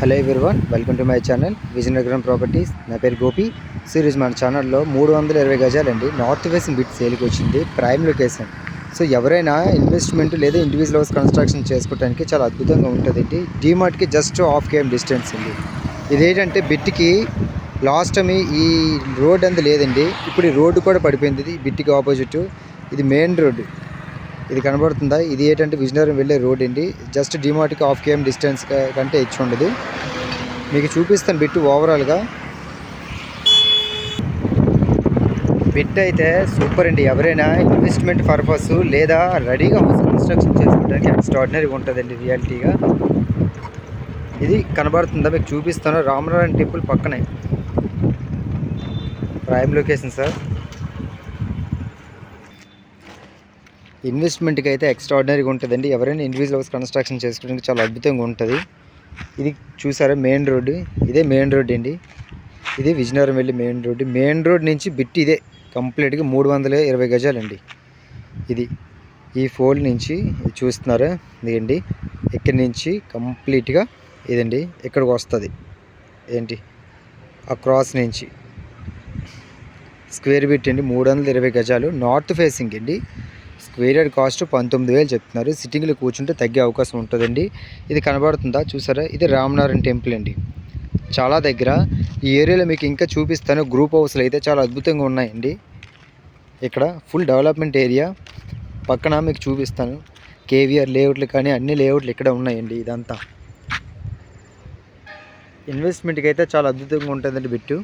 Hello everyone welcome to my channel Vizianagaram properties. నా పేరు Gopi. Series మన ఛానల్లో మూడు వందల ఇరవై గజాలండి. నార్త్ వెస్ట్ బిట్ సేల్కి వచ్చింది ప్రైమ్ లొకేషన్. సో ఎవరైనా ఇన్వెస్ట్మెంట్ లేదా ఇండివిజువల్ హౌస్ కన్స్ట్రక్షన్ చేసుకోవడానికి చాలా అద్భుతంగా ఉంటుందండి. డీమార్ట్కి just half K M distance ఉంది ఇదేంటంటే బిట్కి లాస్ట్ టైం ఈ రోడ్ అంత లేదండి. ఇప్పుడు ఈ రోడ్డు కూడా పడిపోయింది. ఇది బిట్కి ఆపోజిట్ ఇది మెయిన్ రోడ్డు. ఇది కనబడుతుందా? ఇది ఏంటంటే విజయనగరం వెళ్ళే రోడ్ అండి. జస్ట్ డిమార్ట్కి హాఫ్ కేఎం డిస్టెన్స్ కంటే ఇచ్చి ఉండదు. మీకు చూపిస్తాను బిట్టు ఓవరాల్గా. బిట్ అయితే సూపర్ అండి. ఎవరైనా ఇన్వెస్ట్మెంట్ పర్పస్ లేదా రెడీగా హౌస్ కన్స్ట్రక్షన్ చేసుకోవడానికి ఎక్స్ట్రాడినరీగా ఉంటుందండి రియాలిటీగా. ఇది కనబడుతుందా? మీకు చూపిస్తాను. రామనారాయణ టెంపుల్ పక్కనే. Prime location sir. ఇన్వెస్ట్మెంట్కి అయితే ఎక్స్ట్రాడినరీగా ఉంటుందండి. ఎవరైనా ఇండివిజువల్ హౌస్ కన్స్ట్రక్షన్ చేసుకోవడానికి చాలా అద్భుతంగా ఉంటుంది. ఇది చూసారా? Main road. ఇదే మెయిన్ రోడ్ అండి. ఇది విజయనగరం వెళ్ళి మెయిన్ రోడ్డు. మెయిన్ రోడ్ నుంచి బిట్టి ఇదే. కంప్లీట్గా మూడు వందల ఇరవై గజాలండి. ఇది. ఈ ఫోల్ నుంచి చూస్తున్నారా? ఇదండి ఇక్కడి నుంచి కంప్లీట్గా ఇదండి. ఇక్కడికి వస్తుంది. ఏంటి? ఆ క్రాస్ నుంచి. స్క్వేర్ బిట్ అండి. మూడు వందల ఇరవై గజాలు. నార్త్ ఫేసింగ్ అండి. వేరియడ్ కాస్ట్ పంతొమ్మిది వేలు చెప్తున్నారు. సిట్టింగ్లు కూర్చుంటే తగ్గే అవకాశం ఉంటుందండి. ఇది కనబడుతుందా? చూసారా? ఇది రామనారాయణ టెంపుల్ అండి. చాలా దగ్గర. ఈ ఏరియాలో మీకు ఇంకా చూపిస్తాను. గ్రూప్ హౌస్లు అయితే చాలా అద్భుతంగా ఉన్నాయండి. ఇక్కడ ఫుల్ డెవలప్మెంట్ ఏరియా. పక్కన మీకు చూపిస్తాను. కేవీఆర్ లేఅవుట్లు కానీ అన్ని లేఅవుట్లు ఇక్కడ ఉన్నాయండి ఇదంతా. ఇన్వెస్ట్మెంట్కి అయితే చాలా అద్భుతంగా ఉంటుందండి బిట్టు.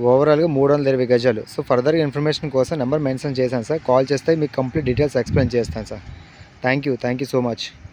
ఓవరాల్గా మూడు వందల ఇరవై గజాలు. సో ఫర్దర్గా ఇన్ఫర్మేషన్ కోసం నెంబర్ మెన్షన్ చేశాను సార్. కాల్ చేస్తే మీకు కంప్లీట్ డీటెయిల్స్ ఎక్స్ప్లెయిన్ చేస్తాను sir. Thank you thank you so much.